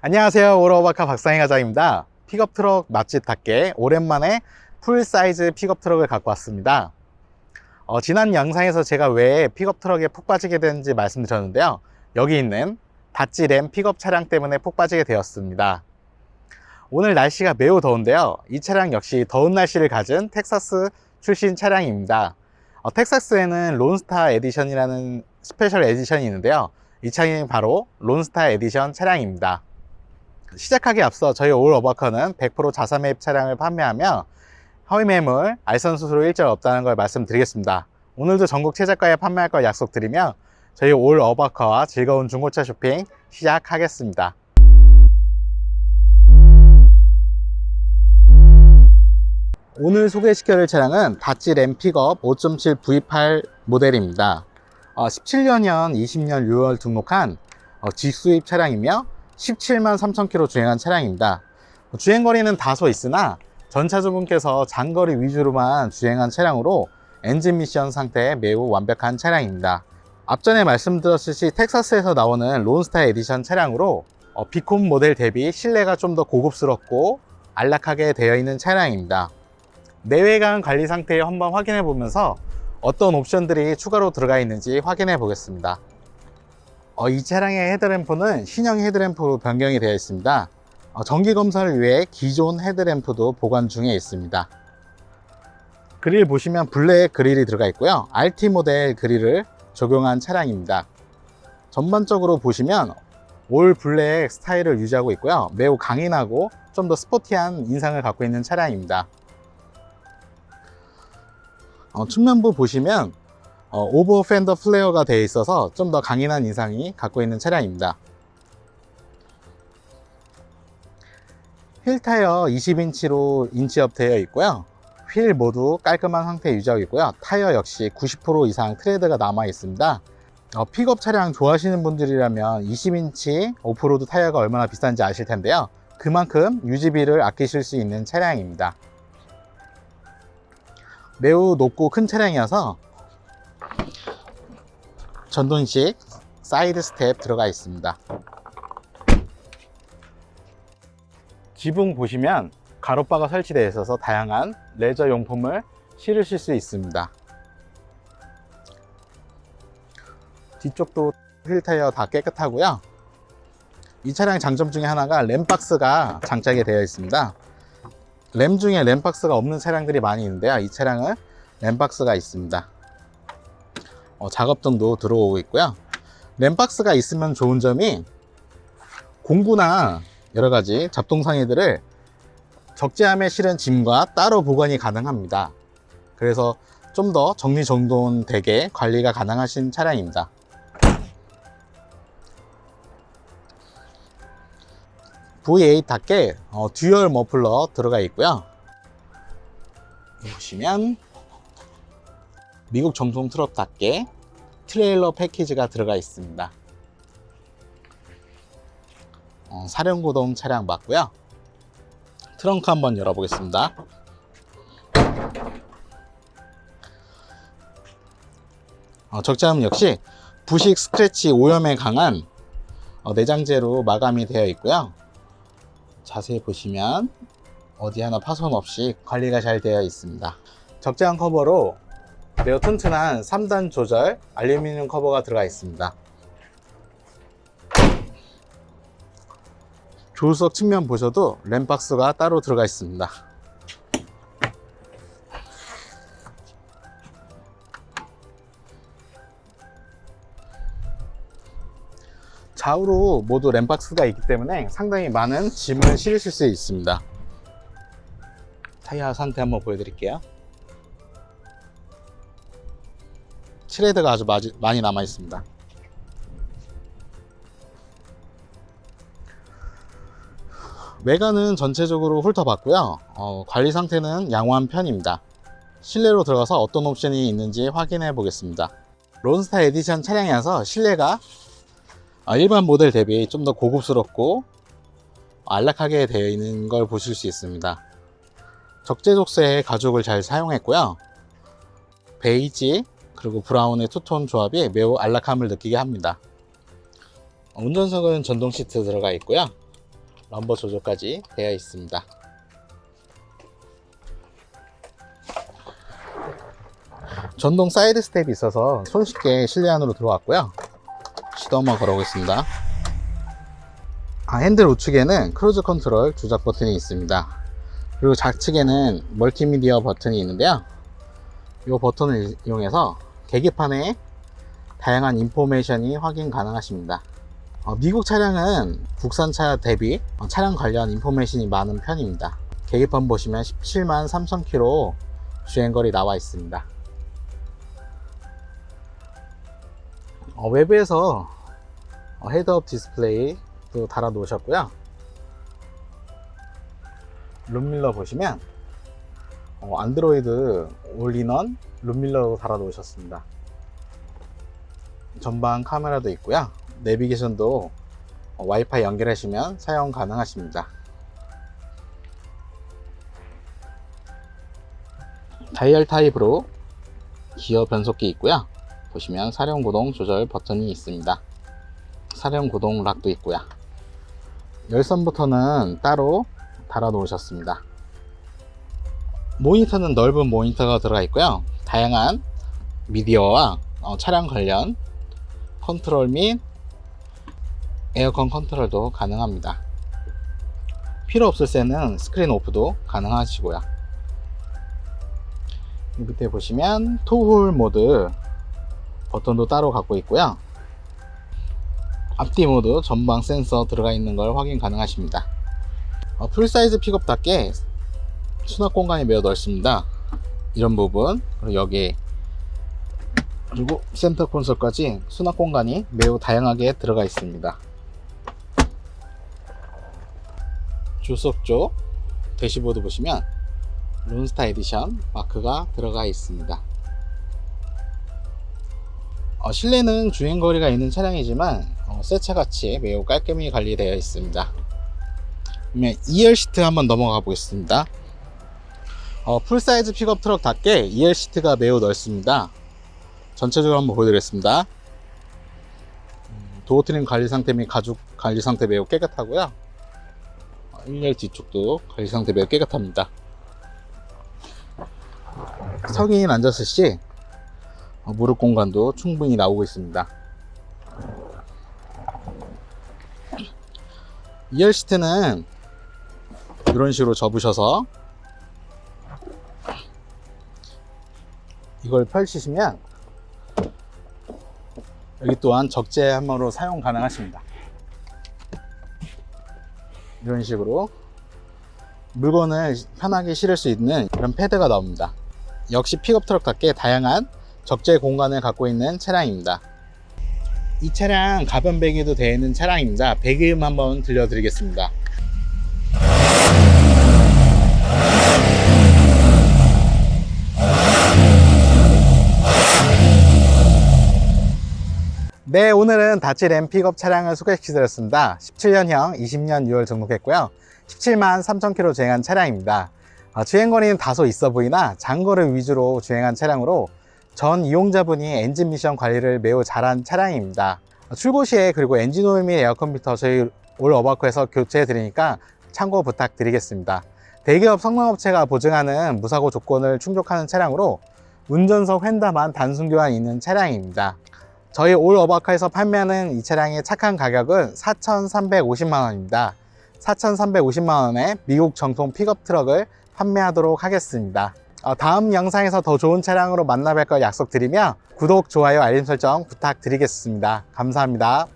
안녕하세요. 오러바카 박상희 과장입니다. 픽업 트럭 맛집답게 오랜만에 풀 사이즈 픽업 트럭을 갖고 왔습니다. 어, 지난 영상에서 제가 왜 픽업 트럭에 푹 빠지게 됐는지 말씀드렸는데요. 여기 있는 다찌램 픽업 차량 때문에 푹 빠지게 되었습니다. 오늘 날씨가 매우 더운데요. 이 차량 역시 더운 날씨를 가진 텍사스 출신 차량입니다. 어, 텍사스에는 론스타 에디션이라는 스페셜 에디션이 있는데요. 이 차량이 바로 론스타 에디션 차량입니다. 시작하기 앞서 저희 올 어버커는 100% 자사 매입 차량을 판매하며 허위 매물, 알선 수수료 일절 없다는 걸 말씀드리겠습니다. 오늘도 전국 최저가에 판매할 걸 약속드리며 저희 올 어버커와 즐거운 중고차 쇼핑 시작하겠습니다. 오늘 소개시켜드릴 차량은 다찌 램 픽업 5.7 V8 모델입니다. 17년형 20년 6월 등록한 어, 직수입 차량이며 17만 3천 킬로 주행한 차량입니다. 주행거리는 다소 있으나 전차주분께서 장거리 위주로만 주행한 차량으로 엔진 미션 상태에 매우 완벽한 차량입니다. 앞전에 말씀드렸듯이 텍사스에서 나오는 론스타 에디션 차량으로 어, 비콘 모델 대비 실내가 좀 더 고급스럽고 안락하게 되어 있는 차량입니다. 내외관 관리 상태 한번 확인해 보면서 어떤 옵션들이 추가로 들어가 있는지 확인해 보겠습니다. 어, 이 차량의 헤드램프는 신형 헤드램프로 변경이 되어 있습니다. 어, 정기 검사를 위해 기존 헤드램프도 보관 중에 있습니다. 그릴 보시면 블랙 그릴이 들어가 있고요. RT 모델 그릴을 적용한 차량입니다. 전반적으로 보시면 올 블랙 스타일을 유지하고 있고요. 매우 강인하고 좀 더 스포티한 인상을 갖고 있는 차량입니다. 어, 측면부 보시면 어, 오버 팬더 플레어가 되어 있어서 좀 더 강인한 인상이 갖고 있는 차량입니다. 휠 타이어 20인치로 인치업 되어 있고요. 휠 모두 깔끔한 상태 유지하고 있고요. 타이어 역시 90% 이상 트레드가 남아 있습니다. 어, 픽업 차량 좋아하시는 분들이라면 20인치 오프로드 타이어가 얼마나 비싼지 아실 텐데요. 그만큼 유지비를 아끼실 수 있는 차량입니다. 매우 높고 큰 차량이어서 전동식 사이드 스텝 들어가 있습니다. 지붕 보시면 가로바가 설치되어 있어서 다양한 레저 용품을 실으실 수 있습니다. 뒤쪽도 휠 타이어 다 깨끗하고요. 이 차량의 장점 중에 하나가 램박스가 장착이 되어 있습니다. 램 중에 램박스가 없는 차량들이 많이 있는데요. 이 차량은 램박스가 있습니다. 어, 작업등도 들어오고 있고요. 램박스가 있으면 좋은 점이 공구나 여러 가지 잡동 상해들을 적재함에 실은 짐과 따로 보관이 가능합니다. 그래서 좀 더 정리정돈 되게 관리가 가능하신 차량입니다. V8답게 어, 듀얼 머플러 들어가 있고요. 보시면 미국 정통 트럭답게 트레일러 패키지가 들어가 있습니다. 어, 사륜구동 차량 맞고요. 트렁크 한번 열어보겠습니다. 어, 적재함 역시 부식 스크래치 오염에 강한 어, 내장재로 마감이 되어 있고요. 자세히 보시면 어디 하나 파손 없이 관리가 잘 되어 있습니다. 적재함 커버로 매우 튼튼한 3단 조절 알루미늄 커버가 들어가 있습니다. 조수석 측면 보셔도 램박스가 따로 들어가 있습니다. 좌우로 모두 램박스가 있기 때문에 상당히 많은 짐을 실으실 수 있습니다. 타이어 상태 한번 보여드릴게요. 트레드가 아주 많이 남아 있습니다. 외관은 전체적으로 훑어봤고요. 어, 관리 상태는 양호한 편입니다. 실내로 들어가서 어떤 옵션이 있는지 확인해 보겠습니다. 론스타 에디션 차량이라서 실내가 어, 일반 모델 대비 좀 더 고급스럽고 안락하게 되어 있는 걸 보실 수 있습니다. 적재적소의 가죽을 잘 사용했고요. 베이지 그리고 브라운의 투톤 조합이 매우 안락함을 느끼게 합니다. 운전석은 전동 시트 들어가 있고요. 럼버 조절까지 되어 있습니다. 전동 사이드 스텝이 있어서 손쉽게 실내 안으로 들어왔고요. 시도 한번 걸어보겠습니다. 아, 핸들 우측에는 크루즈 컨트롤 조작 버튼이 있습니다. 그리고 좌측에는 멀티미디어 버튼이 있는데요. 이 버튼을 이용해서 계기판에 다양한 인포메이션이 확인 가능하십니다. 어, 미국 차량은 국산 차 대비 어, 차량 관련 인포메이션이 많은 편입니다. 계기판 보시면 17만 3천 킬로 주행거리 나와 있습니다. 어, 외부에서 어, 헤드업 디스플레이도 달아 놓으셨고요. 룸밀러 보시면 어, 안드로이드 올인원 룸밀러도 달아 놓으셨습니다. 전방 카메라도 있고요. 내비게이션도 어, 와이파이 연결하시면 사용 가능하십니다. 다이얼 타입으로 기어 변속기 있고요. 보시면 사령 구동 조절 버튼이 있습니다. 사령 구동 락도 있고요. 열선부터는 따로 달아 놓으셨습니다. 모니터는 넓은 모니터가 들어가 있고요. 다양한 미디어와 어, 차량 관련 컨트롤 및 에어컨 컨트롤도 가능합니다. 필요 없을 때는 스크린 오프도 가능하시고요. 이 밑에 보시면 토홀 모드 버튼도 따로 갖고 있고요. 앞뒤 모드 전방 센서 들어가 있는 걸 확인 가능하십니다. 어, 풀사이즈 픽업답게 수납 공간이 매우 넓습니다. 이런 부분 그리고 여기 그리고 센터 콘솔까지 수납 공간이 매우 다양하게 들어가 있습니다. 주석 쪽 대시보드 보시면 론스타 에디션 마크가 들어가 있습니다. 어, 실내는 주행거리가 있는 차량이지만 어, 새 차같이 매우 깔끔히 관리되어 있습니다. 그러면 2열 시트 한번 넘어가 보겠습니다. 어, 풀사이즈 픽업 트럭답게 2열 시트가 매우 넓습니다. 전체적으로 한번 보여드리겠습니다. 음, 도어 트림 관리 상태 및 가죽 관리 상태 매우 깨끗하고요. 1열 뒤쪽도 관리 상태 매우 깨끗합니다. 성인 앉았을 시 어, 무릎 공간도 충분히 나오고 있습니다. 2열 시트는 이런 식으로 접으셔서 이걸 펼치시면 여기 또한 적재 함으로 사용 가능하십니다. 이런 식으로 물건을 편하게 실을 수 있는 이런 패드가 나옵니다. 역시 픽업 트럭답게 다양한 적재 공간을 갖고 있는 차량입니다. 이 차량 가변 배기도 되어 있는 차량입니다. 배기음 한번 들려드리겠습니다. 네, 오늘은 다치 램 픽업 차량을 소개시켜드렸습니다. 17년형 20년 6월 등록했고요. 17만 3,000km 주행한 차량입니다. 어, 주행거리는 다소 있어 보이나 장거리 위주로 주행한 차량으로 전 이용자분이 엔진 미션 관리를 매우 잘한 차량입니다. 어, 출고 시에 그리고 엔진 오일 및 에어컨 필터 저희 올 어바코에서 교체해 드리니까 참고 부탁드리겠습니다. 대기업 성능업체가 보증하는 무사고 조건을 충족하는 차량으로 운전석 휀다만 단순 교환이 있는 차량입니다. 저희 올 어바카에서 판매하는 이 차량의 착한 가격은 4,350만 원입니다. 4,350만 원에 미국 정통 픽업 트럭을 판매하도록 하겠습니다. 어, 다음 영상에서 더 좋은 차량으로 만나 뵐 걸 약속드리며 구독, 좋아요, 알림 설정 부탁드리겠습니다. 감사합니다.